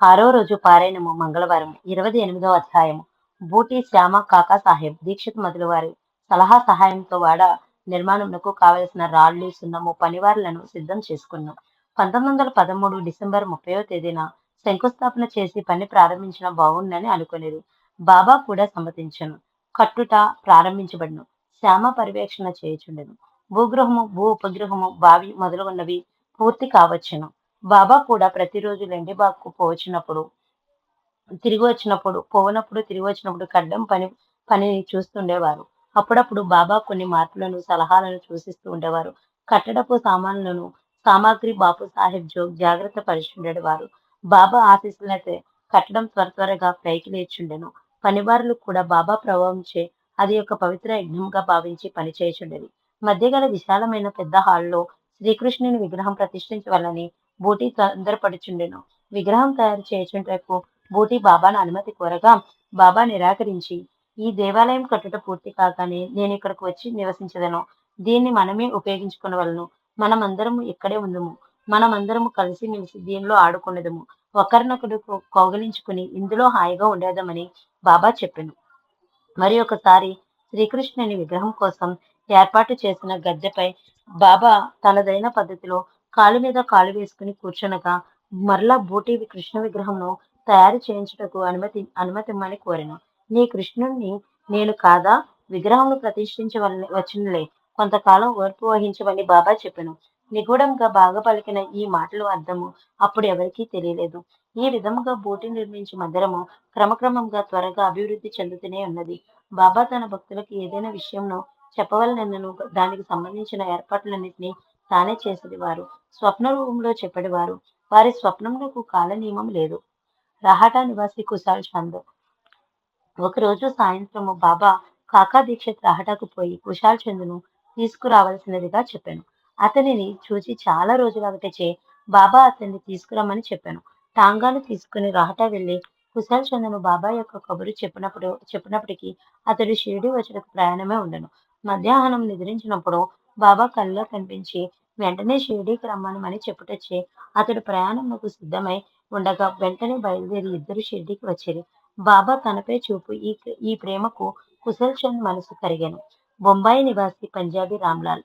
ఆరో రోజు పారాయణము మంగళవారం ఇరవై ఎనిమిదవ అధ్యాయము. బూటి శ్యామ కాకా సాహెబ్ దీక్షిత్ మొదలు వారి సలహా సహాయంతో వాడ నిర్మాణంకు కావలసిన రాళ్ళు సున్నము పనివారులను సిద్ధం చేసుకున్నాం. పంతొమ్మిది వందల పదమూడు డిసెంబర్ ముప్పైవ తేదీన శంకుస్థాపన చేసి పని ప్రారంభించిన బాగుందని అనుకునేది బాబా కూడా సమ్మతించను. కట్టుట ప్రారంభించబడును. శ్యామ పర్యవేక్షణ చేయుచుండెను. భూగృహము భూ ఉపగ్రహము బావి మొదలుగున్నవి పూర్తి కావచ్చును. బాబా కూడా ప్రతిరోజు లెండిబాగ్కు పోచినప్పుడు తిరిగి వచ్చినప్పుడు పోనప్పుడు తిరిగి వచ్చినప్పుడు కడ్డం పని పనిని చూస్తుండేవారు. అప్పుడప్పుడు బాబా కొన్ని మార్పులను సలహాలను సూచిస్తూ ఉండేవారు. కట్టడపు సామాన్లను సామాగ్రి బాపు సాహెబ్ జోగ్ జాగ్రత్త పరిచుండేవారు. బాబా ఆశీస్సులైతే కట్టడం త్వర త్వరగా పైకి లేచుండెను. పనివారులు కూడా బాబా ప్రభావంచే అది ఒక పవిత్ర యజ్ఞంగా భావించి పనిచేయచుండేది. మధ్యగల విశాలమైన పెద్ద హాల్లో శ్రీకృష్ణుని విగ్రహం ప్రతిష్ఠించవాలని బూటీ తొందరపడుచుండెను విగ్రహం తయారు చేయుచుంటకు బూటీ బాబాను అనుమతి కోరగా బాబా నిరాకరించి ఈ దేవాలయం కట్టుట పూర్తి కాగానే నేను ఇక్కడికి వచ్చి నివసించదను. దీన్ని మనమే ఉపయోగించుకునవలను. మనమందరము ఇక్కడే ఉందము. మనమందరము కలిసి మెలిసి దీనిలో ఆడుకునేదము ఒకరినొకరు కౌగిలించుకుని ఇందులో హాయిగా ఉండేదమని బాబా చెప్పాను. మరి ఒకసారి శ్రీకృష్ణుని విగ్రహం కోసం ఏర్పాటు చేసిన గద్దెపై బాబా తనదైన పద్ధతిలో కాలు మీద కాలు వేసుకుని కూర్చునగా మరలా బూటి కృష్ణ విగ్రహంను తయారు చేయించుటకు అనుమతి అనుమతిమ్మని కోరిన. నీ కృష్ణుణ్ణి నేను కాదా? విగ్రహంను ప్రతిష్ఠించవలని వచ్చినలే. కొంతకాలం ఓర్పు వహించమని బాబా చెప్పాను. నిగూఢంగా బాగా పలికిన ఈ మాటలు అర్థము అప్పుడు ఎవరికీ తెలియలేదు. ఈ విధముగా బోటి నిర్మించి మందిరము క్రమక్రమంగా త్వరగా అభివృద్ధి చెందుతూనే ఉన్నది. బాబా తన భక్తులకు ఏదైనా విషయంలో చెప్పవలనను దానికి సంబంధించిన ఏర్పాట్లన్నింటినీ తానే చేసేవారు స్వప్న రూపంలో చెప్పేవారు. వారి స్వప్నములకు కాల నియమం లేదు. రహాటా నివాసి కుశాల్ చంద్. ఒకరోజు సాయంత్రము బాబా కాకా దీక్షిత్ రహటాకు పోయి కుశాల్ చంద్ను తీసుకురావాల్సినదిగా చెప్పాను. అతనిని చూసి చాలా రోజులగటచే బాబా అతన్ని తీసుకురమ్మని చెప్పాను. టాంగాను తీసుకుని రహటా వెళ్ళి కుశాల్ చంద్రను బాబా యొక్క కబురు చెప్పినప్పుడు చెప్పినప్పటికీ అతడు షిరిడి వచ్చటకు ప్రయాణమే ఉండను. మధ్యాహ్నం నిద్రించినప్పుడు బాబా కళ్ళలో కనిపించి వెంటనే షిరిడీకి రమ్మనమని చెప్పుటచ్చే. అతడు ప్రయాణంకు సిద్ధమై ఉండగా వెంటనే బయలుదేరి ఇద్దరు షిరిడీకి వచ్చేది బాబా తనపై చూపు ఈ ఈ ప్రేమకు కుశల్ చంద్ మనసు కరిగాను. బొంబాయి నివాసి పంజాబీ రామ్లాల్.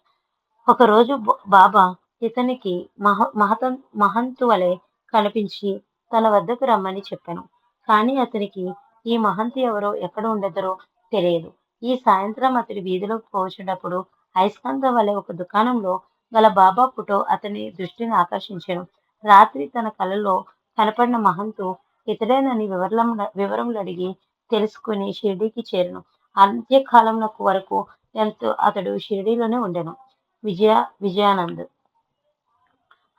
ఒకరోజు బాబా ఇతనికి మహ మహత మహంతు వలె కనిపించి తన వద్దకు రమ్మని చెప్పాను. కానీ అతనికి ఈ మహంతి ఎవరో ఎక్కడ ఉండదరో తెలియదు. ఈ సాయంత్రం అతడి వీధిలో పోచున్నప్పుడు అయస్కాంత వలె ఒక దుకాణంలో గల బాబా ఫోటో అతని దృష్టిని ఆకర్షించాను రాత్రి తన కలలో కనపడిన మహంతు ఇతడేనని వివరం వివరములు అడిగి తెలుసుకుని షిరిడీకి చేరను. అంత్యకాలం వరకు ఎంతో అతడు షిరిడీలోనే ఉండెను. విజయ విజయానంద్.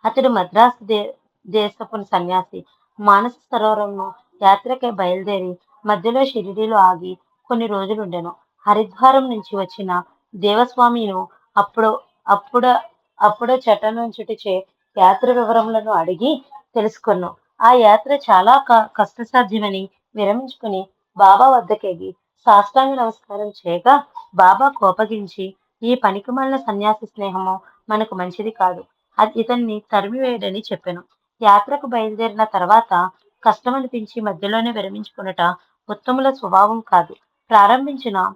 అతడు మద్రాసు దే దేశపు సన్యాసి. మానస సరోవరంను యాత్రకై బయలుదేరి మధ్యలో షిరిడీలో ఆగి కొన్ని రోజులు ఉండెను హరిద్వారం నుంచి వచ్చిన దేవస్వామిను అప్పుడు అప్పుడు అప్పుడు చటనుంచుటిచే యాత్ర వివరములను అడిగి తెలుసుకున్నాను ఆ యాత్ర చాలా క- కష్టసాధ్యమని విరమించుకుని బాబా వద్దకెగి సాష్టాంగ నమస్కారం చేయగా బాబా కోపగించి ఈ పనికి సన్యాసి స్నేహము మనకు మంచిది కాదు. అది ఇతన్ని తరిమివేయడని చెప్పాను. యాత్రకు బయలుదేరిన తర్వాత కష్టమనిపించి మధ్యలోనే విరమించుకున్నట ఉత్తముల స్వభావం కాదు. ప్రారంభించిన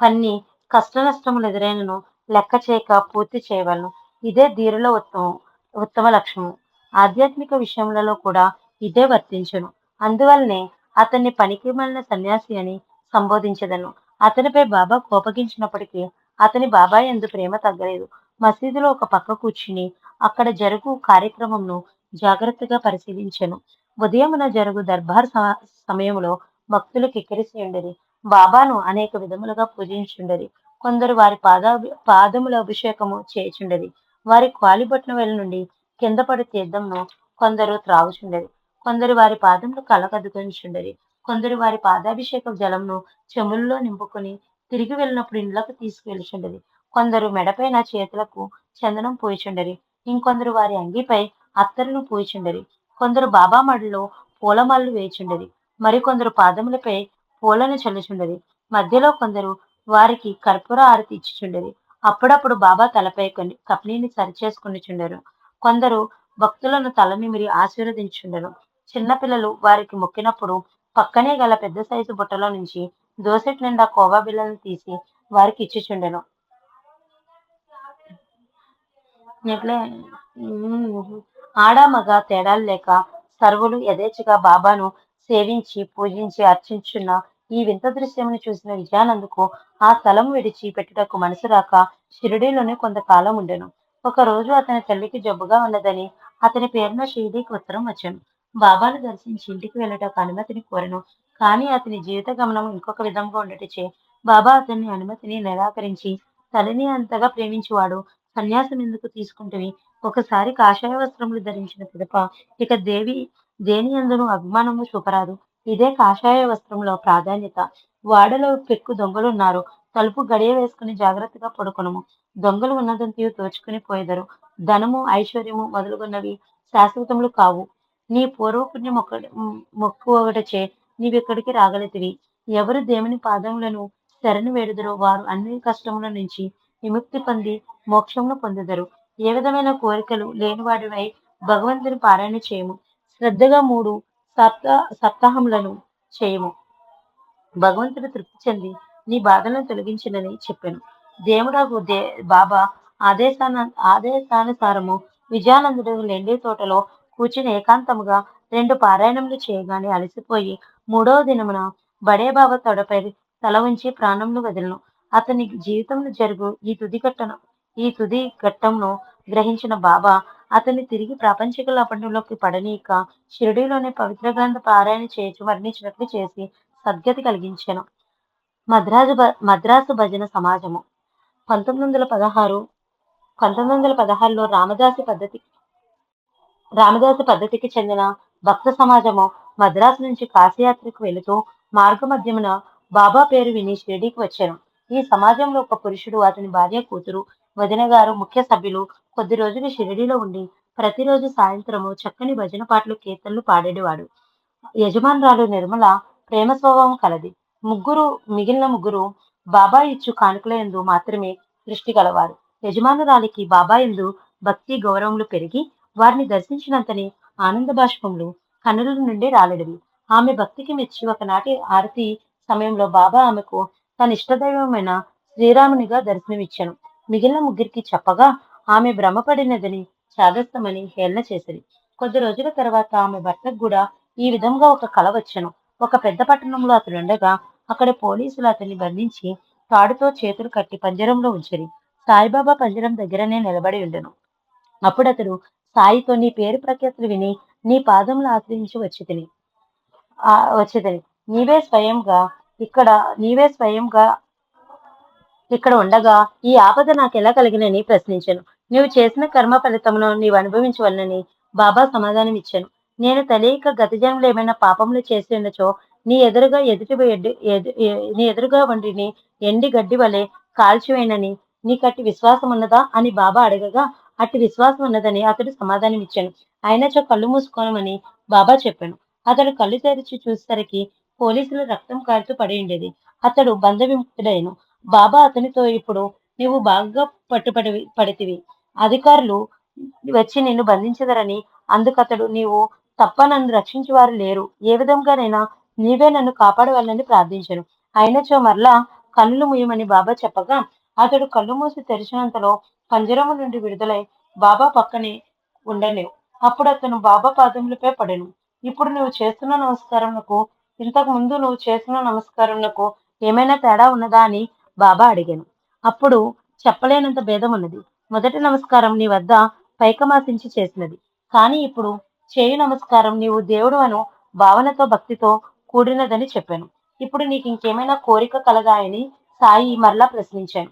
పన్ని కష్ట నష్టములు ఎదురైనను లెక్క చేయక పూర్తి చేయవలను. ఇదే ధీరుల ఉత్తమం ఉత్తమ లక్ష్యము. ఆధ్యాత్మిక విషయములలో కూడా ఇదే వర్తించును. అందువల్లనే అతన్ని పనికి మళ్ళిన సన్యాసి అని సంబోధించదను. అతనిపై బాబా కోపగించినప్పటికీ అతని బాబా ఎందు ప్రేమ తగ్గలేదు. మసీదులో ఒక పక్క కూర్చుని అక్కడ జరుగు కార్యక్రమంను జాగ్రత్తగా పరిశీలించను. ఉదయమున జరుగు దర్బార్ స- సమయంలో భక్తులు కిక్కిరిసి ఉండేది బాబాను అనేక విధములుగా పూజించుండరి కొందరు వారి పాద పాదముల అభిషేకము చేయుచుండరి వారి కాలిబొట్ల వేల నుండి కింద పడి తీర్థంను కొందరు త్రాగుచుండరి కొందరు వారి పాదములు కళ్ళకద్దుకొనిచుండేది కొందరు వారి పాదాభిషేక జలంను చెముల్లో నింపుకొని తిరిగి వెళ్ళినప్పుడు ఇండ్లకు తీసుకువెళ్ళుచుండరి కొందరు మెడపైన చేతులకు చందనం పూయిచుండరి. ఇంకొందరు వారి అంగిపై అత్తరును పూయిచుండరి. కొందరు బాబా మడిలో పూలమాలలు వేయిచుండరి. మరికొందరు పాదములపై పూలను చల్లుచుండేది మధ్యలో కొందరు వారికి కర్పూర ఆరతి ఇచ్చిచుండేది అప్పుడప్పుడు బాబా తలపై కొన్ని కప్నీని సరిచేసుకుని చుండరు కొందరు భక్తులను తల నిమిరి ఆశీర్వదించుండరు. చిన్నపిల్లలు వారికి మొక్కినప్పుడు పక్కనే గల పెద్ద సైజు బుట్టలో నుంచి దోసెట్ నిండా కోవా బిళ్ళలను తీసి వారికి ఇచ్చిచుండెను ఎట్లే ఆడ మగ తేడాలు లేక సర్వులు యథేచ్ఛగా బాబాను సేవించి పూజించి అర్చించున్న ఈ వింత దృశ్యమును చూసిన విజయానందుకు ఆ స్థలం విడిచి పెట్టుటకు మనసు రాక షిరిడీలోనే కొంతకాలం ఉండెను. ఒక రోజు అతని తల్లికి జబ్బుగా ఉన్నదని అతని పేరున షిరిడీకి ఉత్తరం వచ్చాను. బాబాను దర్శించి ఇంటికి వెళ్ళటకు అనుమతిని కోరను. కానీ అతని జీవిత గమనం ఇంకొక విధంగా ఉండటచే బాబా అతని అనుమతిని నిరాకరించి తల్లిని అంతగా ప్రేమించేవాడు సన్యాసం ఎందుకు తీసుకుంటువి ఒకసారి కాషాయ వస్త్రములు ధరించిన పిదప ఇక దేవి దేనియందును అభిమానము చూపరాదు. ఇదే కాషాయ వస్త్రంలో ప్రాధాన్యత. వాడలో పెక్కు దొంగలున్నారు తలుపు గడియ వేసుకుని జాగ్రత్తగా పడుకునము. దొంగలు ఉన్నదంతయు దోచుకుని పోయేదరు. ధనము ఐశ్వర్యము మొదలుగున్నవి శాశ్వతములు కావు. నీ పూర్వపుణ్యం ఒక మొక్కు ఒకటచే నీవిక్కడికి రాగలితివి. ఎవరు దేవుని పాదములను శరణు వేడుదరో వారు అన్ని కష్టముల నుంచి విముక్తి పొంది మోక్షమును పొందుదరు. ఏ విధమైన కోరికలు లేనివాడివై భగవంతుని పారాయణ చేయము. శ్రద్ధగా మూడు సప్తా సప్తాహములను చేయము. భగవంతుడు తృప్తి చెంది నీ బాధలను తొలగించినని చెప్పాను. దేవుడాకు దే బాబా ఆదేశాన ఆదేశానుసారము విజయానందుడు లెండి తోటలో కూర్చుని ఏకాంతముగా రెండు పారాయణములు చేయగానే అలసిపోయి మూడవ దినమున బడే బాబా తొడపై తల ఉంచి ప్రాణములు వదిలను. అతని జీవితంలో జరుగు ఈ తుది ఘట్టన ఈ తుది ఘట్టంను గ్రహించిన బాబా అతన్ని తిరిగి ప్రాపంచిక లాపండంలోకి పడనీక షిరిడీలోనే పవిత్ర గ్రంథ పారాయణ చేయొచ్చు వర్ణించినట్లు చేసి సద్గతి కలిగించాను. మద్రాసు భ మద్రాసు భజన సమాజము. పంతొమ్మిది వందల పదహారు పంతొమ్మిది వందల పదహారులో రామదాసి పద్ధతి రామదాసు పద్ధతికి చెందిన భక్త సమాజము మద్రాసు నుంచి కాశీయాత్రకు వెళుతూ మార్గ మధ్యమున బాబా పేరు విని షిరిడీకి వచ్చాను. ఈ సమాజంలో ఒక పురుషుడు అతని భార్య కూతురు వదిన గారు ముఖ్య సభ్యులు. కొద్ది రోజులు షిరిడీలో ఉండి ప్రతిరోజు సాయంత్రము చక్కని భజన పాటలు కీర్తనలు పాడేవాడు. యజమానురాలు నిర్మల ప్రేమ స్వభావం కలది. ముగ్గురు మిగిలిన ముగ్గురు బాబా ఇచ్చు కానుకల యందు మాత్రమే దృష్టి కలవారు యజమానురాలికి బాబా ఎందు భక్తి గౌరవములు పెరిగి వారిని దర్శించినంతనే ఆనంద బాష్పములు కన్నుల నుండి రాలడివి. ఆమె భక్తికి మెచ్చి ఒకనాటి ఆరతి సమయంలో బాబా ఆమెకు తన ఇష్టదైవమైన శ్రీరామునిగా దర్శనమిచ్చాను. మిగిలిన ముగ్గురికి చెప్పగా ఆమె భ్రమపడినదని చాదస్తమని హేళన చేసింది. కొద్ది రోజుల తర్వాత ఆమె భర్తకు కూడా ఈ విధంగా ఒక కల వచ్చాను. ఒక పెద్ద పట్టణంలో అతనుండగా ఉండగా అక్కడ పోలీసులు అతన్ని బంధించి తాడుతో చేతులు కట్టి పంజరంలో ఉంచిరి సాయిబాబా పంజరం దగ్గరనే నిలబడి ఉండను. అప్పుడు అతడు సాయితో నీ పేరు ప్రఖ్యాతులు విని నీ పాదములు ఆశ్రయించి వచ్చి తిని ఆ వచ్చేదని నీవే స్వయంగా ఇక్కడ నీవే స్వయంగా ఇక్కడ ఉండగా ఈ ఆపద నాకు ఎలా కలిగినని ప్రశ్నించాను. నీవు చేసిన కర్మ ఫలితమును నీవు అనుభవించవలనని బాబా సమాధానం ఇచ్చాను నేను తెలియక గత జన్మలో ఏమైనా పాపములు చేసి ఉండచో నీ ఎదురుగా ఎదుటి ఎదు- నీ ఎదురుగా వండిని ఎండి గడ్డి వలె కాల్చివేనని నీకు అట్టి విశ్వాసం ఉన్నదా అని బాబా అడగగా అట్టి విశ్వాసం ఉన్నదని అతడు సమాధానం ఇచ్చాను అయినచో కళ్ళు మూసుకోనమని బాబా చెప్పాను. అతడు కళ్ళు తెరిచి చూసేసరికి పోలీసులు రక్తం కారుతూ పడి ఉండేది అతడు బంధ విముక్తుడైన బాబా అతనితో ఇప్పుడు నీవు బాగా పట్టుపడి పడితివి. అధికారులు వచ్చి నిన్ను బంధించదరని అందుకతడు నీవు తప్ప నన్ను రక్షించేవారు లేరు. ఏ విధంగానైనా నీవే నన్ను కాపాడవాలని ప్రార్థించాను. అయినచో మరలా కన్నులు ముయ్యమని బాబా చెప్పగా అతడు కళ్ళు మూసి తెరిచినంతలో పంజరము నుండి విడుదలై బాబా పక్కనే ఉండలేవు అప్పుడు అతను బాబా పాదములపై పడెను. ఇప్పుడు నువ్వు చేస్తున్న నమస్కారంకు ఇంతకు ముందు నువ్వు చేసిన నమస్కారంకు ఏమైనా తేడా ఉన్నదా అని బాబా అడిగాను. అప్పుడు చెప్పలేనంత భేదం ఉన్నది. మొదటి నమస్కారం నీ వద్ద పైకమాసించి చేసినది. కానీ ఇప్పుడు చేయు నమస్కారం నీవు దేవుడు అను భావనతో భక్తితో కూడినదని చెప్పాను. ఇప్పుడు నీకు ఇంకేమైనా కోరిక కలగాయని సాయి మరలా ప్రశ్నించాను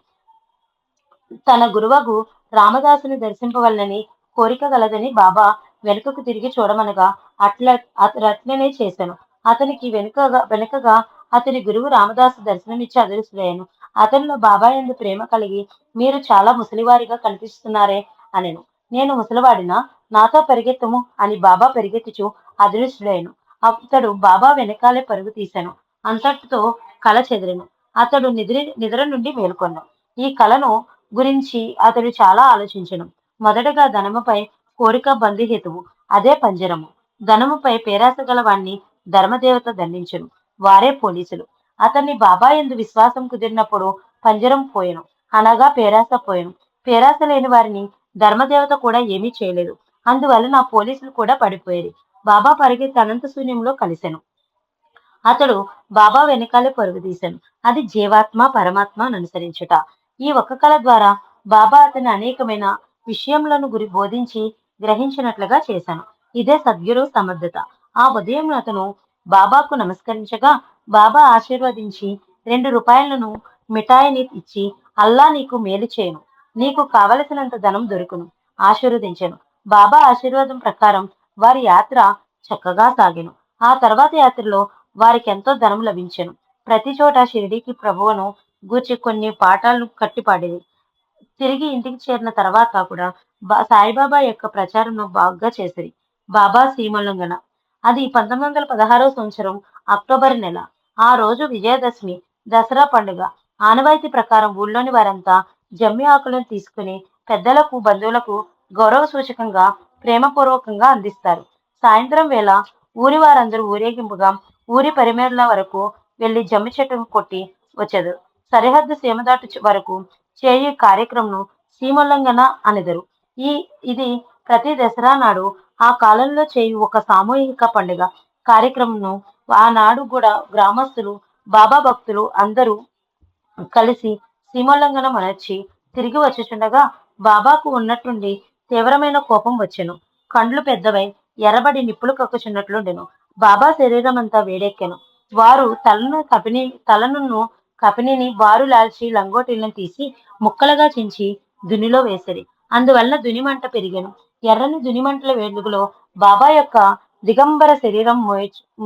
తన గురువగు రామదాసుని దర్శింపవలనని కోరిక గలదని బాబా వెనుకకు తిరిగి చూడమనగా అట్ల అతడు చేశాను. అతనికి వెనుకగా వెనుకగా అతని గురువు రామదాసు దర్శనమిచ్చి అదృశ్యుడయ్యాను. అతనిలో బాబాయ్ ఎందు ప్రేమ కలిగి మీరు చాలా ముసలివారిగా కనిపిస్తున్నారే అనెను. నేను ముసలివాడినా నాతో పరిగెత్తము అని బాబా పరిగెత్తుచు అదృశ్యుడయ్యాను. అతడు బాబా వెనకాలే పరుగు తీశాను. అంతటితో కళ చెదిరెను. అతడు నిద్ర నిద్ర నుండి మేల్కొన్నాను ఈ కళను గురించి అతడు చాలా ఆలోచించను. మొదటగా ధనముపై కోరిక బంధుహేతువు అదే పంజరము. ధనముపై పేరాస గల వాణ్ణి ధర్మదేవత దండించును. వారే పోలీసులు. అతన్ని బాబా ఎందు విశ్వాసం కుదిరినప్పుడు పంజరం పోయెను. అనగా పేరాస పోయెను. పేరాస లేని వారిని ధర్మదేవత కూడా ఏమీ చేయలేదు. అందువలన పోలీసులు కూడా పడిపోయేది. బాబా పరిగెత్తి అనంత శూన్యంలో కలిసెను. అతడు బాబా వెనకాలే పరుగుదీశాను అది జీవాత్మ పరమాత్మ అనుసరించుట. ఈ ఒక్క కళ ద్వారా బాబా అతని అనేకమైన విషయములను గురి బోధించి గ్రహించినట్లుగా చేశాను ఇదే సద్గురు సమర్థత. ఆ ఉదయం అతను బాబాకు నమస్కరించగా బాబా ఆశీర్వదించి రెండు రూపాయలను మిఠాయిని ఇచ్చి అల్లా నీకు మేలు చేయను. నీకు కావలసినంత ధనం దొరుకును. ఆశీర్వదించాను. బాబా ఆశీర్వాదం ప్రకారం వారి యాత్ర చక్కగా సాగెను. ఆ తర్వాత యాత్రలో వారికి ఎంతో ధనం లభించాను. ప్రతి చోట షిరిడీకి ప్రభువును గూర్చి కొన్ని పాఠాలను కట్టిపాడేది తిరిగి ఇంటికి చేరిన తర్వాత కూడా సాయిబాబా యొక్క ప్రచారంను బాగా చేసిరి బాబా సీమోల్లంఘన అది పంతొమ్మిది వందల పదహారవ సంవత్సరం అక్టోబర్ నెల. ఆ రోజు విజయదశమి దసరా పండుగ. ఆనవాయితీ ప్రకారం ఊళ్ళోని వారంతా జమ్మి ఆకులను తీసుకుని పెద్దలకు బంధువులకు గౌరవ సూచకంగా ప్రేమపూర్వకంగా అందిస్తారు. సాయంత్రం వేళ ఊరి వారందరూ ఊరేగింపుగా ఊరి పరిమేరల వరకు వెళ్ళి జమ్మి చెట్టును కొట్టి వచ్చేది. సరిహద్దు సీమ దాటు వరకు చేయి కార్యక్రమం సీమోల్లంఘన అనెదరు. ఈ ఇది ప్రతి దసరా నాడు ఆ కాలంలో చేయు ఒక సామూహిక పండుగ. కార్యక్రమంను ఆనాడు కూడా గ్రామస్తులు బాబా భక్తులు అందరూ కలిసి సీమోల్లంఘనం అనర్చి తిరిగి వచ్చుచుండగా బాబాకు ఉన్నట్టుండి తీవ్రమైన కోపం వచ్చెను. కండ్లు పెద్దవై ఎర్రబడి నిప్పులు కక్కుచున్నట్లుండెను. బాబా శరీరం అంతా వేడెక్కెను. వారు తలను కపిని తలను కపినిని వారు లాల్చి లంగోటీలను తీసి ముక్కలుగా చించి దునిలో వేసిరి అందువల్ల దునిమంట పెరిగాను. ఎర్రని దునిమంటల వెలుగులో బాబా యొక్క దిగంబర శరీరం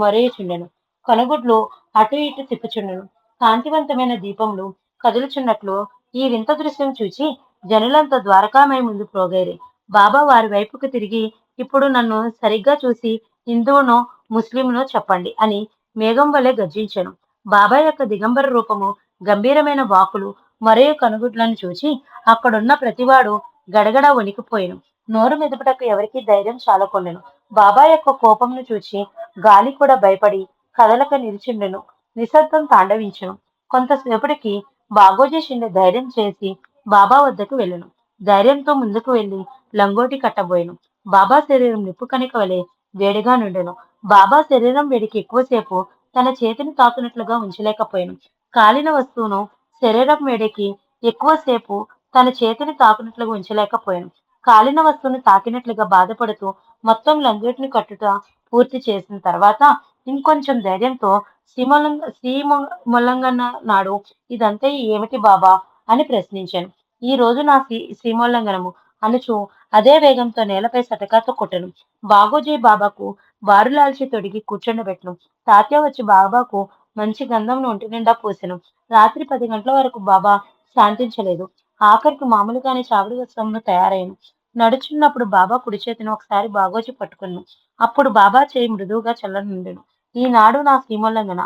మొరేచుండెను కనుగుడ్లు అటు ఇటు తిప్పుచుండెను. కాంతివంతమైన దీపములు కదులుచున్నట్లు ఈ వింత దృశ్యం చూచి జనులంతా ద్వారకామయ ముందు ప్రోగైరి. బాబా వారి వైపుకు తిరిగి ఇప్పుడు నన్ను సరిగ్గా చూసి హిందువునో ముస్లింనో చెప్పండి అని మేఘం వలె గర్జించాను. బాబా యొక్క దిగంబర రూపము గంభీరమైన వాకులు మరియు కనుగుడ్లను చూచి అక్కడున్న ప్రతివాడు గడగడ వణికిపోయాను. నోరు మెదుపుటకు ఎవరికి ధైర్యం చాలకొండెను. బాబా యొక్క కోపంను చూచి గాలి కూడా భయపడి కదలక నిలిచిండెను. నిశ్శబ్దం తాండవించను. కొంతసేపటికి బాగోజీ షిండే ధైర్యం చేసి బాబా వద్దకు వెళ్ళను. ధైర్యంతో ముందుకు వెళ్ళి లంగోటి కట్టబోయెను. బాబా శరీరం నిప్పు కణిక వలె వేడిగా నుండెను. బాబా శరీరం వేడికి ఎక్కువసేపు తన చేతిని తాకునట్లుగా ఉంచలేకపోయాను. కాలిన వస్తువును శరీరం వేడికి ఎక్కువసేపు తన చేతిని తాకునట్లుగా ఉంచలేకపోయాను. కాలిన వస్తువును తాకినట్లుగా బాధపడుతూ మొత్తం లంగోటిని కట్టుట పూర్తి చేసిన తర్వాత ఇంకొంచెం ధైర్యంతో శ్రీమలంగ సీమొల్లంగన్న నాడు ఇదంతా ఏమిటి బాబా? అని ప్రశ్నించాను. ఈ రోజు నా సీ సీమోల్లంఘనము అనుచు అదే వేగంతో నేలపై సటకాతో కొట్టను. బాగోజీ బాబాకు బారులాల్చి తొడిగి కూర్చుండబెట్టను తాత్య వచ్చి బాబాకు మంచి గంధం ఒంటి నిండా పూసెను. రాత్రి పది గంటల వరకు బాబా శాంతించలేదు. ఆఖరికి మామూలుగానే చావిడి వస్త్రంలో తయారయ్యాను నడుచున్నప్పుడు బాబా కుడి చేతిని ఒకసారి బాగోచి పట్టుకున్నాను అప్పుడు బాబా చేయి మృదువుగా చల్లనుండెను. ఈనాడు నా సీమోల్లంఘన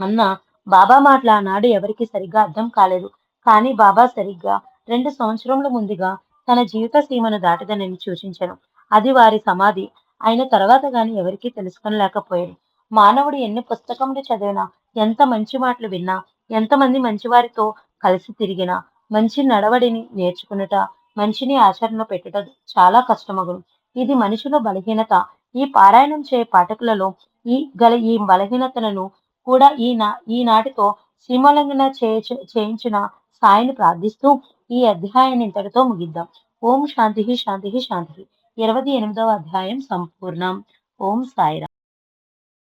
అన్న బాబా మాటలు ఆనాడు ఎవరికి సరిగ్గా అర్థం కాలేదు. కానీ బాబా సరిగ్గా రెండు సంవత్సరముల ముందుగా తన జీవిత సీమను దాటిదనని సూచించాను. అది వారి సమాధి. అయిన తర్వాత గాని ఎవరికీ తెలుసుకొనలేకపోయాడు మానవుడు ఎన్ని పుస్తకములు చదివినా ఎంత మంచి మాటలు విన్నా ఎంతమంది మంచివారితో కలిసి తిరిగినా మంచి నడవడిని నేర్చుకునుట మంచిని ఆచరణలో పెట్టడం చాలా కష్టమగును. ఇది మనిషిలో బలహీనత. ఈ పారాయణం చేయ పాఠకులలో ఈ గల ఈ బలహీనతలను కూడా ఈ నా ఈనాటితో సీమోల్లంఘన చేయ చేయించిన సాయిని ప్రార్థిస్తూ ఈ అధ్యాయాన్ని ఇంతటితో ముగిద్దాం. ఓం శాంతి శాంతి శాంతి. ఇరవై ఎనిమిదవ అధ్యాయం సంపూర్ణం. ఓం సాయిరా